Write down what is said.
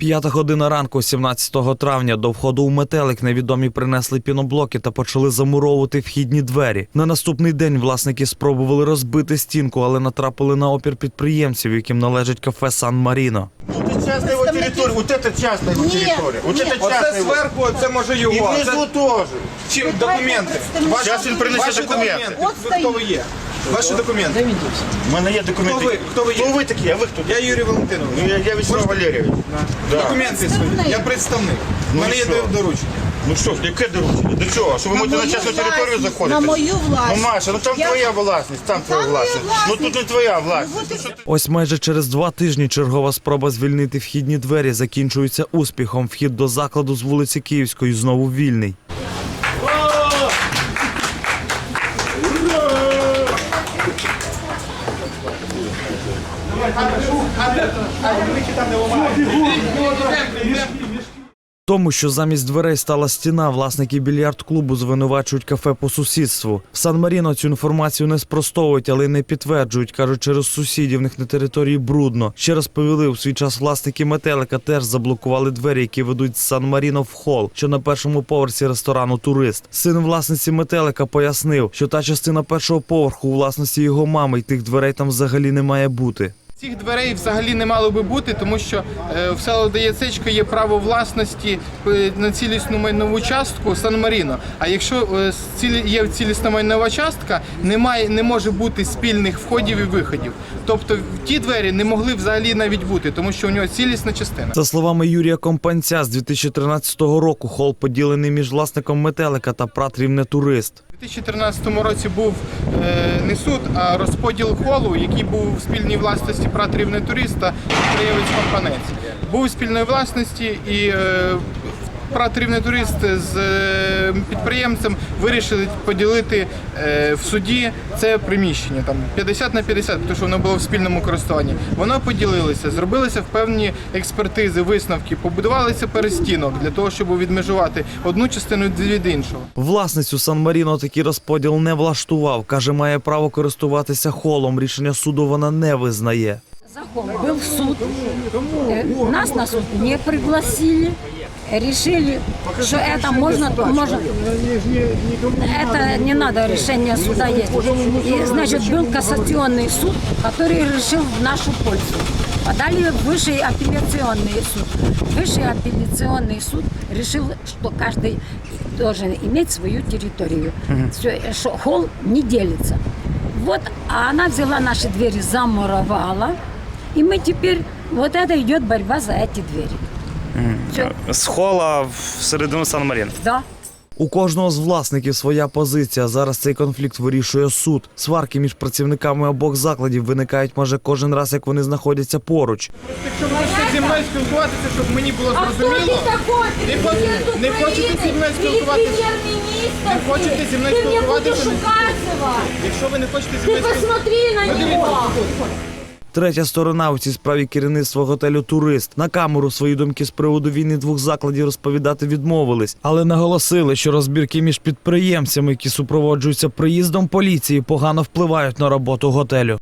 П'ята година ранку, 17 травня, до входу у метелик невідомі принесли піноблоки та почали замуровувати вхідні двері. На наступний день власники спробували розбити стінку, але натрапили на опір підприємців, яким належить кафе Сан Маріно. Это частная его территория, вот это частная его Нет, территория. Вот нет. это Оце частная его. зверху, це може И його. а внизу Це тоже. чим документи? Ваші- Зараз він принесе Ваші документи. документи. Ви хто ви є? Ваші документи. У мене є документи. Хто ви? Хто ви є? Хто ви такі? А ви хто? Я Юрій Валентинович. Ну, я, я Вячеслав Валерійович. Да. Документи свої. Я представник. У Ну мене і є що? доручення. Ну що ж, яке доручення? До чого? Що ви можете на мою частну територію власність, заходити? на мою власність. Ну, Маша, ну там Я- твоя власність, там твоя моя власність. Ну тут не твоя власність. Ну, що Ось майже через два тижні чергова спроба звільнити вхідні двері закінчується успіхом. Вхід до закладу з вулиці Київської знову вільний. Тому, що замість дверей стала стіна, власники більярд-клубу звинувачують кафе по сусідству. В Сан-Маріно цю інформацію не спростовують, але й не підтверджують. кажуть, через сусідів них на території брудно. Ще розповіли, у свій час власники метелика теж заблокували двері, які ведуть з Сан-Маріно в хол, що на першому поверсі ресторану Турист. Син власниці метелика пояснив, що та частина першого поверху у власності його мами, і тих дверей там взагалі не має бути. Цих дверей взагалі не мало би бути, тому що е, в село Даяцечка є право власності е, на цілісну майнову частку Сан-Маріно. А якщо е, є цілісна майнова частка, немає, не може бути спільних входів і виходів. Тобто ті двері не могли взагалі навіть бути, тому що у нього цілісна частина. За словами Юрія Компанця, з 2013 року хол поділений між власником метелика та прат «Рівне турист. У 2013 році був е, не суд, а розподіл холу, який був в спільній власності прат рівне туриста підприємець компанець. Був у спільної власності і прат турист з е, підприємцем вирішили поділити е, в суді це приміщення там 50 на 50, тому що воно було в спільному користуванні. Воно поділилося, зробилися певні експертизи, висновки, побудувалися перестінок для того, щоб відмежувати одну частину від іншого. Власницю Сан-Маріно такий розподіл не влаштував. Каже, має право користуватися холом. Рішення суду вона не визнає. Закон был суд. Нас на суд не пригласили. Решили, что это можно, можно, это не надо решение суда есть. И, значит, был кассационный суд, который решил в нашу пользу. Подали высший апелляционный суд. Высший апелляционный суд решил, что каждый должен иметь свою территорию. Что холл не делится. Вот, а она взяла наши двери, замуровала, и мы теперь, вот это идет борьба за эти двери. Всё, з хола в середину Сан-Марін. да. У кожного з власників своя позиція. Зараз цей конфлікт вирішує суд. Сварки між працівниками обох закладів виникають майже кожен раз, як вони знаходяться поруч. Якщо ви хочете зі мною спілкуватися, щоб мені було зрозуміло, не, хо- не хочете зі мною спілкуватися. Не хочете зі мною Ты мне будешь спілкуватися. не- указывать. Якщо ви не хочете зі Ты мною спілкуватися, посмотри на него. Третя сторона у цій справі керівництво готелю Турист на камеру свої думки з приводу війни двох закладів розповідати відмовились, але наголосили, що розбірки між підприємцями, які супроводжуються приїздом поліції, погано впливають на роботу готелю.